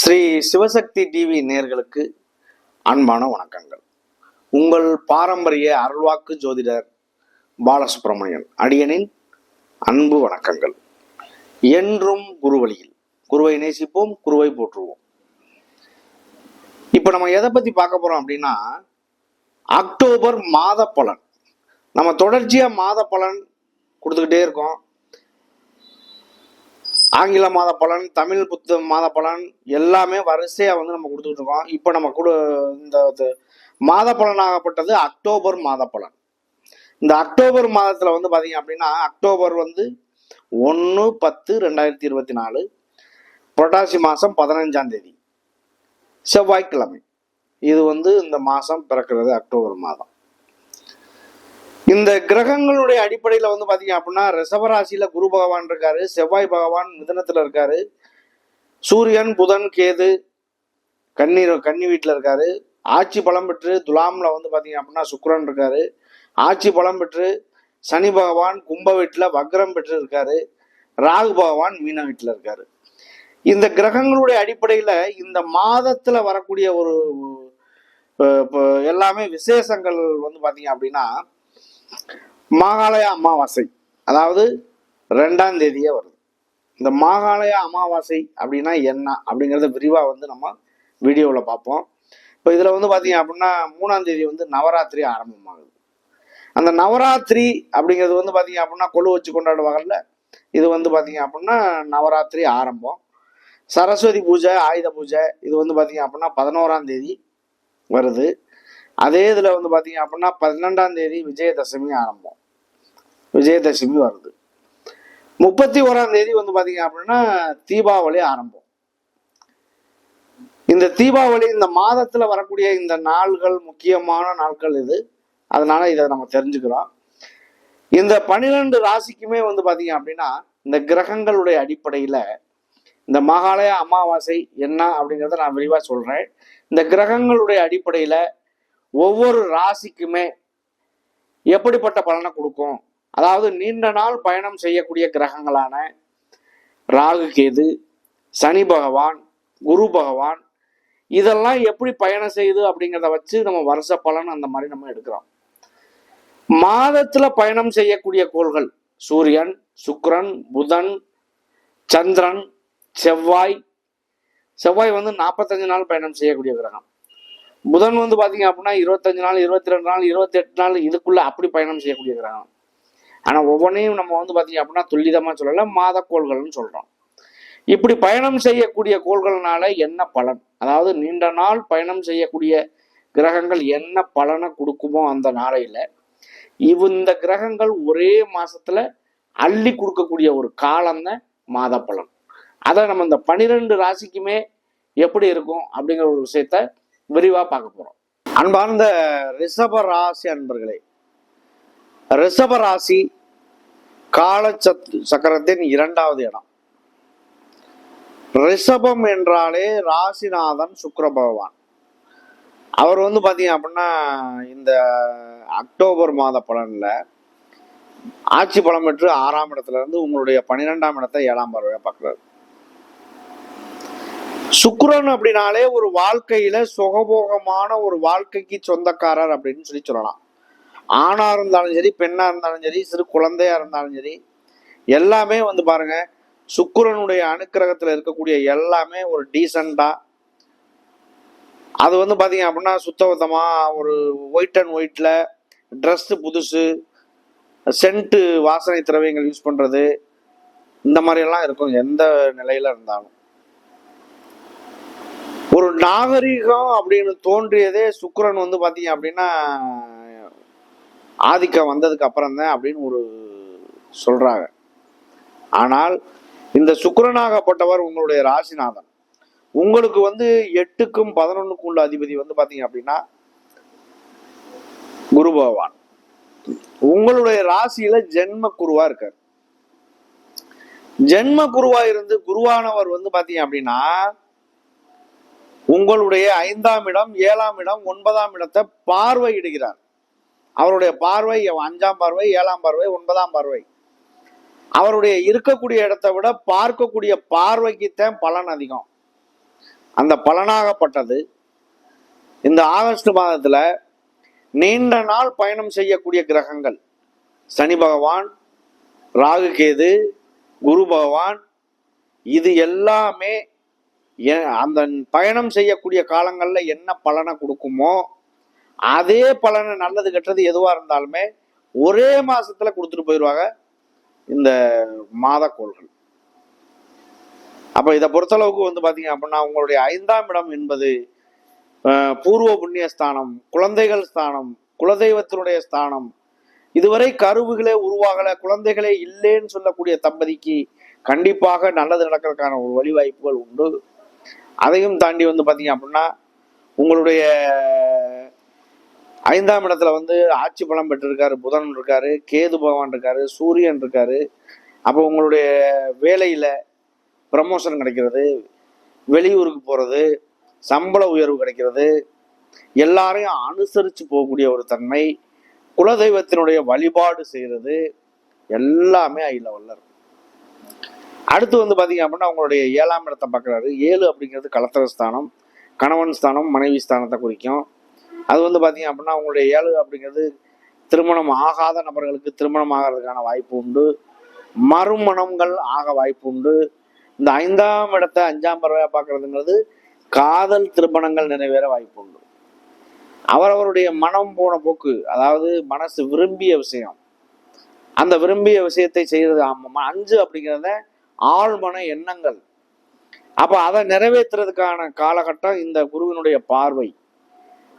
Sri Sivasakthi TV நேர்களுக்கு அன்பான வணக்கங்கள். உங்கள் பாரம்பரிய அருள்வாக்கு ஜோதிடர் பாலசுப்ரமணியன் அடியனின் அன்பு வணக்கங்கள். என்றும் குருவழியில் குருவை நேசிப்போம் குருவை போற்றுவோம். இப்போ நம்ம எதை பற்றி பார்க்க போகிறோம் அப்படின்னா அக்டோபர் மாத பலன். நம்ம தொடர்ச்சியாக மாத பலன் கொடுத்துக்கிட்டே இருக்கோம். ஆங்கில மாத பலன் தமிழ் புத்த மாத பலன் எல்லாமே வரிசையா வந்து நம்ம கொடுத்துக்கிட்டு இருக்கோம். இப்போ நம்ம கூட இந்த இது மாத பலனாகப்பட்டது அக்டோபர் மாத பலன் இந்த அக்டோபர் மாதத்துல வந்து பாத்தீங்க அப்படின்னா அக்டோபர் வந்து ஒன்று பத்து ரெண்டாயிரத்தி இருபத்தி நாலு புரட்டாசி மாதம் பதினஞ்சாம் தேதி. செவ்வாய்க்கிழமை. இது வந்து இந்த மாதம் பிறக்கிறது அக்டோபர் மாதம். இந்த கிரகங்களுடைய அடிப்படையில் வந்து பார்த்தீங்க அப்படின்னா ரிஷபராசியில குரு பகவான் இருக்காரு செவ்வாய் பகவான் மிதனத்தில் இருக்காரு சூரியன் புதன் கேது கண்ணீர் கன்னி வீட்டில் இருக்காரு ஆட்சி பலம் பெற்று துலாம்ல வந்து பார்த்தீங்க அப்படின்னா சுக்கரன் இருக்காரு ஆட்சி பலம் பெற்று சனி பகவான் கும்ப வீட்டில் வக்ரம் பெற்று இருக்காரு ராகு பகவான் மீன வீட்டில் இருக்காரு. இந்த கிரகங்களுடைய அடிப்படையில் இந்த மாதத்துல வரக்கூடிய ஒரு எல்லாமே விசேஷங்கள் வந்து பார்த்தீங்க அப்படின்னா மாகாலய அமாவாசை. அதாவது ரெண்டாம் தேதியே வருது. இந்த மாகாலய அமாவாசை அப்படின்னா என்ன? அப்படிங்கிறத விரிவாக வந்து நம்ம வீடியோவில் பார்ப்போம். இப்போ இதில் வந்து பார்த்தீங்க அப்படின்னா மூணாம் தேதி வந்து நவராத்திரி ஆரம்பமாகுது. அந்த நவராத்திரி அப்படிங்கிறது வந்து பார்த்தீங்க அப்படின்னா கொழு வச்சு கொண்டாடுவாங்கல்ல? இது வந்து பார்த்தீங்க அப்படின்னா நவராத்திரி ஆரம்பம். சரஸ்வதி பூஜை ஆயுத பூஜை இது வந்து பார்த்தீங்க அப்படின்னா பதினோராம் தேதி வருது. அதே இதில் வந்து பார்த்தீங்க அப்படின்னா பன்னெண்டாம் தேதி விஜயதசமி ஆரம்பம். விஜயதசமி வருது. முப்பத்தி ஓராம் தேதி வந்து பார்த்தீங்க அப்படின்னா தீபாவளி ஆரம்பம். இந்த தீபாவளி இந்த மாதத்தில் வரக்கூடிய இந்த நாள்கள் முக்கியமான நாட்கள் இது. அதனால இதை நம்ம தெரிஞ்சுக்கிறோம். இந்த பன்னிரெண்டு ராசிக்குமே வந்து பார்த்தீங்க அப்படின்னா இந்த கிரகங்களுடைய அடிப்படையில் இந்த மகாலய அமாவாசை என்ன அப்படிங்கிறத நான் விரிவாக சொல்கிறேன் இந்த கிரகங்களுடைய அடிப்படையில் ஒவ்வொரு ராசிக்குமே எப்படிப்பட்ட பலனை கொடுக்கும்? அதாவது நீண்ட நாள் பயணம் செய்யக்கூடிய கிரகங்களான ராகு கேது சனி பகவான் குரு பகவான் இதெல்லாம் எப்படி பயணம் செய்யுது அப்படிங்கிறத வச்சு நம்ம வருஷ பலன் அந்த மாதிரி நம்ம எடுக்கிறோம். மாதத்துல பயணம் செய்யக்கூடிய கோள்கள் சூரியன் சுக்ரன் புதன் சந்திரன் செவ்வாய். செவ்வாய் வந்து நாற்பத்தஞ்சு நாள் பயணம் செய்யக்கூடிய கிரகம். புதன் வந்து பாத்தீங்க அப்படின்னா இருபத்தஞ்சு நாள் இருபத்தி ரெண்டு நாள் இருபத்தி எட்டு நாள் இதுக்குள்ள அப்படி பயணம் செய்யக்கூடிய கிரகம் ஆனா ஒவ்வொன்றையும் நம்ம வந்து பாத்தீங்க அப்படின்னா துல்லிதமா சொல்லல மாத கோள்கள்னு சொல்றோம். இப்படி பயணம் செய்யக்கூடிய கோள்கள்னால என்ன பலன்? அதாவது நீண்ட நாள் பயணம் செய்யக்கூடிய கிரகங்கள் என்ன பலனை கொடுக்குமோ அந்த நாளையில இவ் இந்த கிரகங்கள் ஒரே மாசத்துல அள்ளி கொடுக்கக்கூடிய ஒரு காலம் தான் மாத பலன். அதை நம்ம இந்த பனிரெண்டு ராசிக்குமே எப்படி இருக்கும் அப்படிங்கிற ஒரு விஷயத்த விரிவா பார்க்க போறோம். அன்பார்ந்த ரிஷப ராசி அன்பர்களே ரிஷப ராசி கால சக்கரத்தின் இரண்டாவது இடம். ரிஷபம் என்றாலே ராசிநாதன் சுக்கர பகவான். அவர் வந்து பாத்தீங்க அப்படின்னா இந்த அக்டோபர் மாத பலன்ல ஆட்சி பலம் பெற்று ஆறாம் இடத்துல இருந்து உங்களுடைய பன்னிரெண்டாம் இடத்தை ஏழாம் பார்வையாக பார்க்கிறார். சுக்கிரன் அப்படின்னாலே ஒரு வாழ்க்கையில சுகபோகமான ஒரு வாழ்க்கைக்கு சொந்தக்காரர் அப்படின்னு சொல்லி சொல்லலாம். ஆணா இருந்தாலும் சரி பெண்ணா இருந்தாலும் சரி சிறு குழந்தையா இருந்தாலும் சரி எல்லாமே வந்து பாருங்க சுக்கிரனுடைய அனுக்கிரகத்துல இருக்கக்கூடிய எல்லாமே ஒரு டீசண்டா. அது வந்து பாத்தீங்க அப்படின்னா சுத்தபத்தமா ஒரு ஒயிட் அண்ட் ஒயிட்ல ட்ரெஸ் புதுசு சென்ட்டு வாசனை திரவியங்கள் யூஸ் பண்றது இந்த மாதிரி எல்லாம் இருக்கும் எந்த நிலையில இருந்தாலும். ஒரு நாகரிகம் அப்படின்னு தோன்றியதே சுக்கரன் வந்து பார்த்தீங்க அப்படின்னா ஆதிக்கம் வந்ததுக்கு அப்புறம் தான் அப்படின்னு ஒரு சொல்கிறாங்க ஆனால் இந்த சுக்கரனாகப்பட்டவர் உங்களுடைய ராசிநாதன். உங்களுக்கு வந்து எட்டுக்கும் பதினொன்றுக்கும் உள்ள அதிபதி வந்து பார்த்தீங்க அப்படின்னா குரு பகவான். உங்களுடைய ராசியில ஜென்ம குருவா இருக்கார். ஜென்ம குருவா இருந்து குருவானவர் வந்து பாத்தீங்க அப்படின்னா உங்களுடைய ஐந்தாம் இடம் ஏழாம் இடம் ஒன்பதாம் இடத்தை பார்வையிடுகிறார். அவருடைய பார்வை அஞ்சாம் பார்வை ஏழாம் பார்வை ஒன்பதாம் பார்வை. அவருடைய இருக்கக்கூடிய இடத்தை விட பார்க்கக்கூடிய பார்வைக்குத்தான் பலன் அதிகம். அந்த பலனாகப்பட்டது இந்த ஆகஸ்ட் மாதத்துல நீண்ட நாள் பயணம் செய்யக்கூடிய கிரகங்கள். சனி பகவான் ராகு கேது குரு பகவான் இது எல்லாமே அந்த பயணம் செய்யக்கூடிய காலங்களில் என்ன பலனை கொடுக்குமோ அதே பலனை நல்லது கெட்டது எதுவாக இருந்தாலுமே ஒரே மாதத்தில் கொடுத்துட்டு போயிடுவாங்க இந்த மாத கோள்கள். இதை பொறுத்தளவுக்கு வந்து பார்த்தீங்க அப்படின்னா உங்களுடைய ஐந்தாம் இடம் என்பது பூர்வ புண்ணிய ஸ்தானம் குழந்தைகள் ஸ்தானம் குலதெய்வத்தினுடைய ஸ்தானம். இதுவரை கருவுகளே உருவாகலை குழந்தைகளே இல்லைன்னு சொல்லக்கூடிய தம்பதிக்கு கண்டிப்பாக நல்லது நடக்கிறதுக்கான ஒரு வழிவாய்ப்புகள் உண்டு. அதையும் தாண்டி வந்து பார்த்தீங்க அப்படின்னா உங்களுடைய ஐந்தாம் இடத்துல வந்து ஆட்சி பலம் பெற்றிருக்காரு புதன் இருக்காரு கேது பகவான் இருக்காரு சூரியன் இருக்காரு. அப்போ உங்களுடைய வேலையில் ப்ரமோஷன் கிடைக்கிறது வெளியூருக்கு போகிறது சம்பள உயர்வு கிடைக்கிறது. எல்லாரையும் அனுசரித்து போகக்கூடிய ஒரு தன்மை குலதெய்வத்தினுடைய வழிபாடு செய்கிறது எல்லாமே ஐ லெவலில் இருக்கும். அடுத்து வந்து பார்த்தீங்க அப்படின்னா அவங்களுடைய ஏழாம் இடத்தை பார்க்குறாரு. ஏழு அப்படிங்கிறது கலத்தர ஸ்தானம் கணவன் ஸ்தானம் மனைவி ஸ்தானத்தை குறிக்கும். அது வந்து பார்த்தீங்க அப்படின்னா அவங்களுடைய ஏழு அப்படிங்கிறது திருமணம் ஆகாத நபர்களுக்கு திருமணம் ஆகிறதுக்கான வாய்ப்பு உண்டு. மறுமணங்கள் ஆக வாய்ப்பு உண்டு. இந்த ஐந்தாம் இடத்தை அஞ்சாம் பறவையாக பார்க்கறதுங்கிறது காதல் திருமணங்கள் நிறைவேற வாய்ப்பு உண்டு. அவரவருடைய மனம் போன போக்கு அதாவது மனசு விரும்பிய விஷயம். அந்த விரும்பிய விஷயத்தை செய்யறது ஆமாம் அஞ்சு அப்படிங்கிறத ஆழ்மன எண்ணங்கள். அப்ப அதை நிறைவேற்றுறதுக்கான காலகட்டம் இந்த குருவினுடைய பார்வை.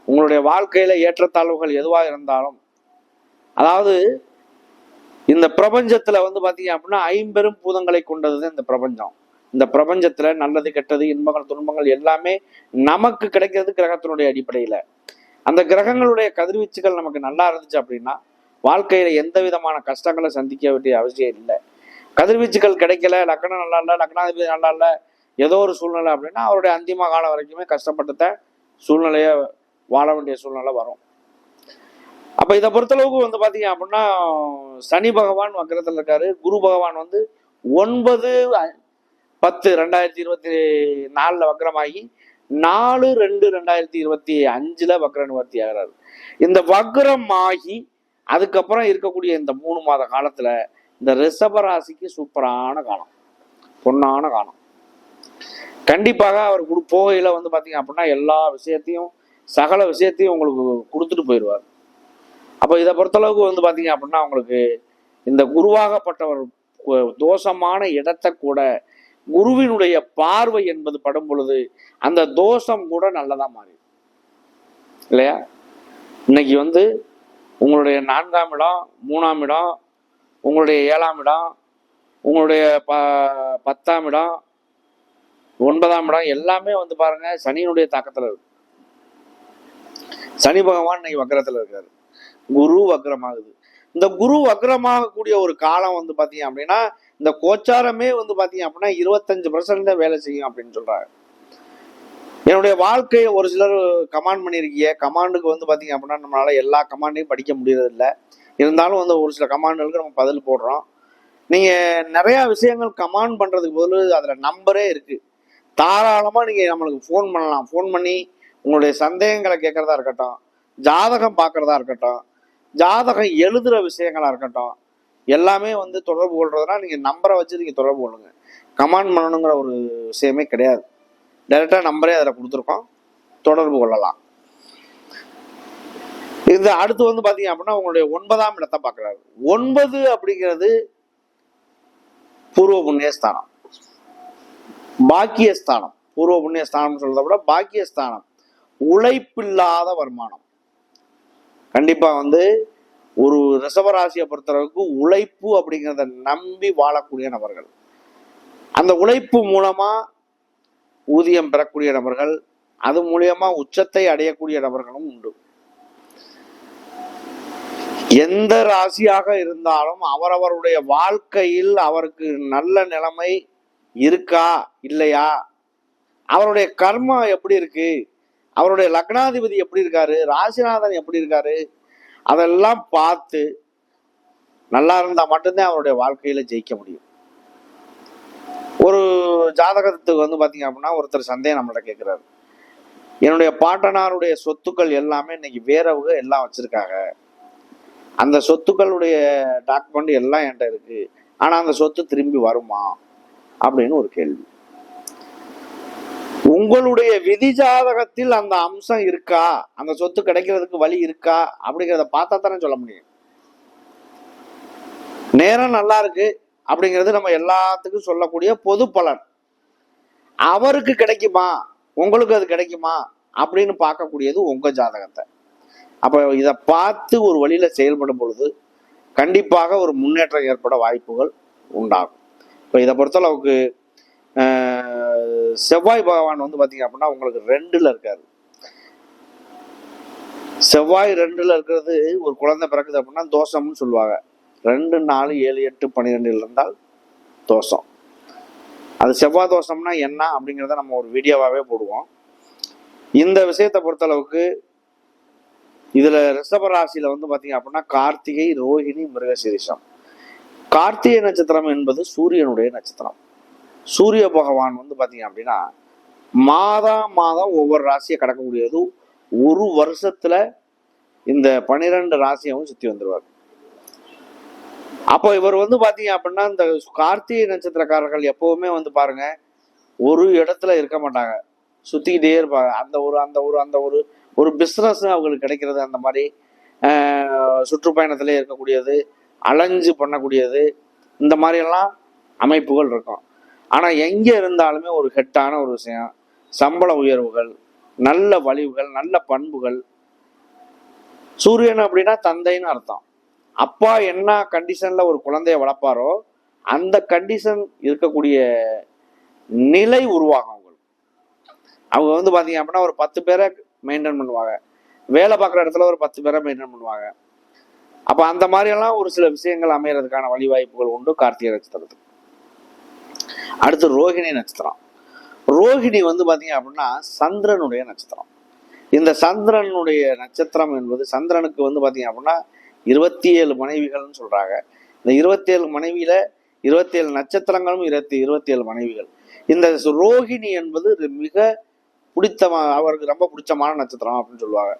உங்களுடைய வாழ்க்கையில ஏற்றத்தாழ்வுகள் எதுவாக இருந்தாலும் அதாவது இந்த பிரபஞ்சத்துல வந்து பாத்தீங்க அப்படின்னா ஐம்பெரும் பூதங்களை கொண்டது இந்த பிரபஞ்சம். இந்த பிரபஞ்சத்துல நல்லது கெட்டது இன்பங்கள் துன்பங்கள் எல்லாமே நமக்கு கிடைக்கிறது கிரகத்தினுடைய அடிப்படையில. அந்த கிரகங்களுடைய கதிர்வீச்சுகள் நமக்கு நல்லா இருந்துச்சு அப்படின்னா வாழ்க்கையில எந்த விதமான கஷ்டங்களை சந்திக்க வேண்டிய அவசியம் இல்லை. கதிர்வீச்சுகள் கிடைக்கல லக்னம் நல்லா இல்லை லக்னாதிபதி நல்லா இல்லை ஏதோ ஒரு சூழ்நிலை அப்படின்னா அவருடைய அந்திம காலம் வரைக்குமே கஷ்டப்பட்டுத்த சூழ்நிலைய வாழ வேண்டிய சூழ்நிலை வரும். அப்ப இதை பொறுத்தளவுக்கு வந்து பாத்தீங்க அப்படின்னா சனி பகவான் வக்கரத்துல இருக்காரு. குரு பகவான் வந்து ஒன்பது பத்து ரெண்டாயிரத்தி இருபத்தி நாலுல வக்கரமாகி நாலு ரெண்டு ரெண்டாயிரத்தி இருபத்தி அஞ்சுல வக்கர நிவர்த்தி ஆகிறாரு. இந்த வக்ரம் ஆகி அதுக்கப்புறம் இருக்கக்கூடிய இந்த மூணு மாத காலத்துல இந்த ரிஷபராசிக்கு சூப்பரான காலம். பொன்னான காலம். கண்டிப்பாக அவர் கொடு போகையில் வந்து பார்த்தீங்க அப்படின்னா எல்லா விஷயத்தையும் சகல விஷயத்தையும் உங்களுக்கு கொடுத்துட்டு போயிடுவார் அப்போ இதை பொறுத்தளவுக்கு வந்து பார்த்தீங்க அப்படின்னா உங்களுக்கு இந்த குருவாகப்பட்டவர் தோஷமான இடத்தை கூட குருவினுடைய பார்வை என்பது படும் பொழுது அந்த தோஷம் கூட நல்லதாக மாறிடும். இல்லையா? இன்னைக்கு வந்து உங்களுடைய நான்காம் இடம் மூணாம் இடம் உங்களுடைய ஏழாம் இடம் உங்களுடைய ப பத்தாம் இடம் ஒன்பதாம் இடம் எல்லாமே வந்து பாருங்க சனியினுடைய தாக்கத்தில் இருக்கு. சனி பகவான் இன்னைக்கு வக்கரத்தில் இருக்காரு. குரு வக்ரமாகுது இந்த குரு வக்ரமாகக்கூடிய ஒரு காலம் வந்து பாத்தீங்க அப்படின்னா இந்த கோச்சாரமே வந்து பார்த்தீங்க அப்படின்னா இருபத்தஞ்சு பர்சன்ட் தான் வேலை செய்யும் அப்படின்னு சொல்றாங்க. என்னுடைய வாழ்க்கையை ஒரு சிலர் கமாண்ட் பண்ணியிருக்கீங்க. கமாண்டுக்கு வந்து பார்த்தீங்க அப்படின்னா நம்மளால எல்லா கமாண்டையும் படிக்க முடியறதில்ல. இருந்தாலும் வந்து ஒரு சில கமாண்டுகளுக்கு நம்ம பதில் போடுறோம். நீங்கள் நிறையா விஷயங்கள் கமாண்ட் பண்ணுறதுக்கு பதில் அதில் நம்பரே இருக்குது தாராளமாக நீங்கள் நம்மளுக்கு ஃபோன் பண்ணலாம். ஃபோன் பண்ணி உங்களுடைய சந்தேகங்களை கேட்குறதா இருக்கட்டும் ஜாதகம் பார்க்குறதா இருக்கட்டும் ஜாதகம் எழுதுகிற விஷயங்களாக இருக்கட்டும் எல்லாமே வந்து தொடர்பு கொள்றதுனா நீங்கள் நம்பரை வச்சு நீங்கள் தொடர்பு கொள்ளுங்க. கமாண்ட் பண்ணணுங்கிற ஒரு விஷயமே கிடையாது. டைரெக்டாக நம்பரே அதில் கொடுத்துருக்கோம். தொடர்பு கொள்ளலாம். இது அடுத்து வந்து பார்த்தீங்க அப்படின்னா உங்களுடைய ஒன்பதாம் இடத்தை பார்க்குறாரு. ஒன்பது அப்படிங்கிறது பூர்வ புண்ணியஸ்தானம் பாக்கியஸ்தானம். பூர்வ புண்ணியஸ்தானம் சொல்றதை விட பாக்கியஸ்தானம். உழைப்பில்லாத வருமானம். கண்டிப்பா வந்து ஒரு ரிசவராசியை பொறுத்தளவுக்கு உழைப்பு அப்படிங்கிறத நம்பி வாழக்கூடிய நபர்கள். அந்த உழைப்பு மூலமா ஊதியம் பெறக்கூடிய நபர்கள் அது மூலியமா உச்சத்தை அடையக்கூடிய நபர்களும் உண்டு. எந்த ராசியாக இருந்தாலும் அவரவருடைய வாழ்க்கையில் அவருக்கு நல்ல நிலைமை இருக்கா இல்லையா? அவருடைய கர்மா எப்படி இருக்கு? அவருடைய லக்னாதிபதி எப்படி இருக்காரு? ராசிநாதன் எப்படி இருக்காரு? அதெல்லாம் பார்த்து நல்லா இருந்தா மட்டும்தான் அவருடைய வாழ்க்கையில ஜெயிக்க முடியும். ஒரு ஜாதகத்துக்கு வந்து பாத்தீங்க அப்படின்னா ஒருத்தர் சந்தேகம் நம்மள்ட்ட கேட்கிறாரு என்னுடைய பாட்டனாருடைய சொத்துக்கள் எல்லாமே இன்னைக்கு வேறவங்க எல்லாம் வச்சிருக்காங்க. அந்த சொத்துக்களுடைய டாக்குமெண்ட் எல்லாம் என்கிட்ட இருக்கு. ஆனா அந்த சொத்து திரும்பி வருமா? அப்படின்னு ஒரு கேள்வி. உங்களுடைய விதி ஜாதகத்தில் அந்த அம்சம் இருக்கா? அந்த சொத்து கிடைக்கிறதுக்கு வழி இருக்கா? அப்படிங்கிறத பார்த்தா தானே சொல்ல முடியும். நேரம் நல்லா இருக்கு அப்படிங்கிறது நம்ம எல்லாத்துக்கும் சொல்லக்கூடிய பொது பலன். அவருக்கு கிடைக்குமா? உங்களுக்கு அது கிடைக்குமா? அப்படின்னு பார்க்கக்கூடியது உங்க ஜாதகத்தை. அப்போ இதை பார்த்து ஒரு வழியில செயல்படும் பொழுது கண்டிப்பாக ஒரு முன்னேற்றம் ஏற்பட வாய்ப்புகள் உண்டாகும். இப்போ இதை பொறுத்தளவுக்கு ஆஹ், செவ்வாய் பகவான் வந்து பார்த்தீங்க அப்படின்னா உங்களுக்கு ரெண்டுல இருக்காரு. செவ்வாய் ரெண்டுல இருக்கிறது ஒரு குழந்தை பிறக்குது அப்படின்னா தோஷம்னு சொல்லுவாங்க. ரெண்டு நாலு ஏழு எட்டு பன்னிரெண்டில் இருந்தால் தோஷம். அது செவ்வாய் தோஷம்னா என்ன அப்படிங்கிறத நம்ம ஒரு வீடியோவாகவே போடுவோம். இந்த விஷயத்தை பொறுத்தளவுக்கு இதுல ரிஷப ராசியில வந்து பாத்தீங்க அப்படின்னா கார்த்திகை ரோஹிணி மிருகசீரிஷம். கார்த்திகை நட்சத்திரம் என்பது சூரியனுடைய நட்சத்திரம். சூரிய பகவான் வந்து பாத்தீங்க அப்படின்னா மாதா மாதம் ஒவ்வொரு ராசியை கடக்கக்கூடியது. ஒரு வருஷத்துல இந்த பனிரெண்டு ராசியாவும் சுத்தி வந்துருவார். அப்போ இவர் வந்து பாத்தீங்க அப்படின்னா இந்த கார்த்திகை நட்சத்திரக்காரர்கள் எப்பவுமே வந்து பாருங்க ஒரு இடத்துல இருக்க மாட்டாங்க. சுத்திக்கிட்டே இருப்பாங்க. அந்த ஒரு அந்த ஒரு அந்த ஒரு ஒரு பிஸ்னஸ் அவங்களுக்கு கிடைக்கிறது அந்த மாதிரி சுற்றுப்பயணத்திலே இருக்கக்கூடியது அலைஞ்சு பண்ணக்கூடியது இந்த மாதிரி எல்லாம் அமைப்புகள் இருக்கும். ஆனால் எங்கே இருந்தாலுமே ஒரு ஹெட்டான ஒரு விஷயம் சம்பள உயர்வுகள் நல்ல வலிவுகள் நல்ல பண்புகள். சூரியன் அப்படின்னா தந்தைன்னு அர்த்தம். அப்பா என்ன கண்டிஷனில் ஒரு குழந்தைய வளர்ப்பாரோ அந்த கண்டிஷன் இருக்கக்கூடிய நிலை உருவாகும் அவங்களுக்கு. அவங்க வந்து பார்த்தீங்க அப்படின்னா ஒரு பத்து பேரை மெயின்டைன் பண்ணுவாங்க. வேலை பார்க்குற இடத்துல ஒரு பத்து பேரை மெயின்டைன் பண்ணுவாங்க. அப்ப அந்த மாதிரி எல்லாம் ஒரு சில விஷயங்கள் அமையறதுக்கான வழிவாய்ப்புகள் உண்டு கார்த்திகை நட்சத்திரத்துக்கு. அடுத்து ரோகிணி நட்சத்திரம். ரோகிணி வந்து பாத்தீங்க அப்படின்னா சந்திரனுடைய நட்சத்திரம். இந்த சந்திரனுடைய நட்சத்திரம் என்பது சந்திரனுக்கு வந்து பாத்தீங்க அப்படின்னா இருபத்தி ஏழு மனைவிகள்னு சொல்றாங்க. இந்த இருபத்தி ஏழு மனைவியில இருபத்தி ஏழு நட்சத்திரங்களும் இருபத்தி இருபத்தி ஏழு மனைவிகள். இந்த ரோகிணி என்பது மிக பிடித்த அவருக்கு ரொம்ப பிடிச்சமான நட்சத்திரம் அப்படின்னு சொல்லுவாங்க.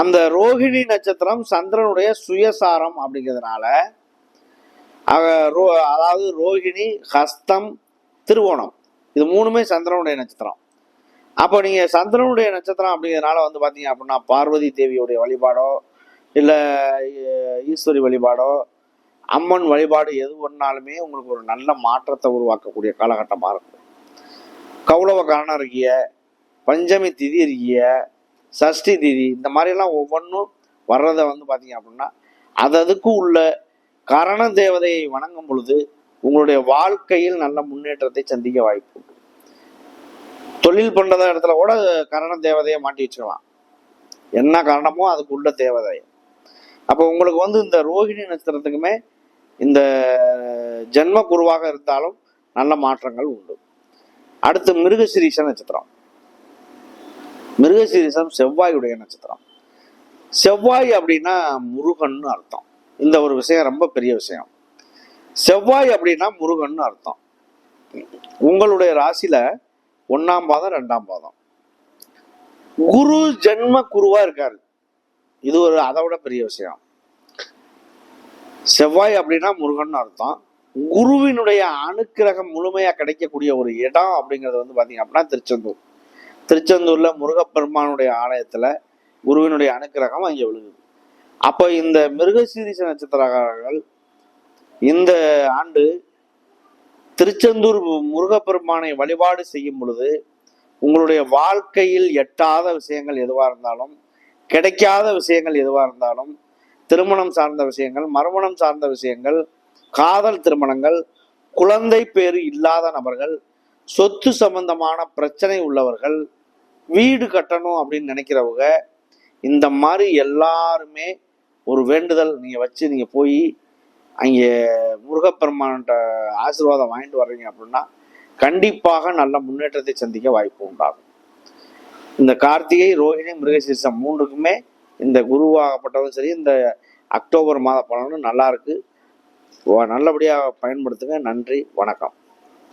அந்த ரோகிணி நட்சத்திரம் சந்திரனுடைய சுயசாரம் அப்படிங்கிறதுனால ரோ அதாவது ரோகிணி ஹஸ்தம் திருவோணம். இது மூணுமே சந்திரனுடைய நட்சத்திரம். அப்போ நீங்கள் சந்திரனுடைய நட்சத்திரம் அப்படிங்கிறதுனால வந்து பார்த்தீங்க அப்படின்னா பார்வதி தேவியுடைய வழிபாடோ இல்லை ஈஸ்வரி வழிபாடோ அம்மன் வழிபாடு எது ஒன்றாலுமே உங்களுக்கு ஒரு நல்ல மாற்றத்தை உருவாக்கக்கூடிய காலகட்டமாக இருக்கும். கௌளவ காரணம் இருக்கிய பஞ்சமி திதி இருக்கிய சஷ்டி திதி இந்த மாதிரிலாம் ஒவ்வொன்றும் வர்றதை வந்து பார்த்தீங்க அப்படின்னா அது அதுக்கு உள்ள கரண தேவதையை வணங்கும் பொழுது உங்களுடைய வாழ்க்கையில் நல்ல முன்னேற்றத்தை சந்திக்க வாய்ப்பு உண்டு. தொழில் பண்ணுற இடத்துல கூட கரண தேவதையை மாட்டி வச்சுக்கலாம். என்ன காரணமோ அதுக்கு உள்ள தேவதை அப்போ உங்களுக்கு வந்து இந்த ரோகிணி நட்சத்திரத்துக்குமே இந்த ஜென்ம குருவாக இருந்தாலும் நல்ல மாற்றங்கள் உண்டு. அடுத்து மிருகசிரீஷ நட்சத்திரம். மிருகசீரிசம் செவ்வாயுடைய நட்சத்திரம். செவ்வாய் அப்படின்னா முருகன்னு அர்த்தம். இந்த ஒரு விஷயம் ரொம்ப பெரிய விஷயம். செவ்வாய் அப்படின்னா முருகன்னு அர்த்தம். உங்களுடைய ராசியில ஒன்னாம் பாதம் ரெண்டாம் பாதம். குரு ஜென்ம குருவா இருக்காரு. இது ஒரு அதை விட பெரிய விஷயம். செவ்வாய் அப்படின்னா முருகன் அர்த்தம். குருவினுடைய அனுக்கிரகம் முழுமையா கிடைக்கக்கூடிய ஒரு இடம் அப்படிங்கிறது வந்து பாத்தீங்க அப்படின்னா திருச்செந்தூர். திருச்செந்தூர்ல முருகப்பெருமானுடைய ஆலயத்துல குருவினுடைய அனுக்கிரகம் அங்கே விழுகுது. அப்போ இந்த மிருகசீரிச நட்சத்திரக்காரர்கள் இந்த ஆண்டு திருச்செந்தூர் முருகப்பெருமானை வழிபாடு செய்யும் பொழுது உங்களுடைய வாழ்க்கையில் எட்டாத விஷயங்கள் எதுவாக இருந்தாலும் கிடைக்காத விஷயங்கள் எதுவாக இருந்தாலும் திருமணம் சார்ந்த விஷயங்கள் மறுமணம் சார்ந்த விஷயங்கள் காதல் திருமணங்கள் குழந்தை பேறு இல்லாத நபர்கள் சொத்து சம்பந்தமான பிரச்சனை உள்ளவர்கள் வீடு கட்டணும் அப்படின்னு நினைக்கிறவங்க இந்த மாதிரி எல்லாருமே ஒரு வேண்டுதல் நீங்கள் வச்சு நீங்கள் போய் அங்கே முருகப்பெருமான்கிட்ட ஆசீர்வாதம் வாங்கிட்டு வர்றீங்க அப்படின்னா கண்டிப்பாக நல்ல முன்னேற்றத்தை சந்திக்க வாய்ப்பு உண்டாகும். இந்த கார்த்திகை ரோஹிணி மிருகசீரிசம் மூன்றுக்குமே இந்த குருவாகப்பட்டதும் சரி இந்த அக்டோபர் மாத பலனும் நல்லா இருக்குது நல்லபடியாக பயன்படுத்துங்க. நன்றி. வணக்கம்.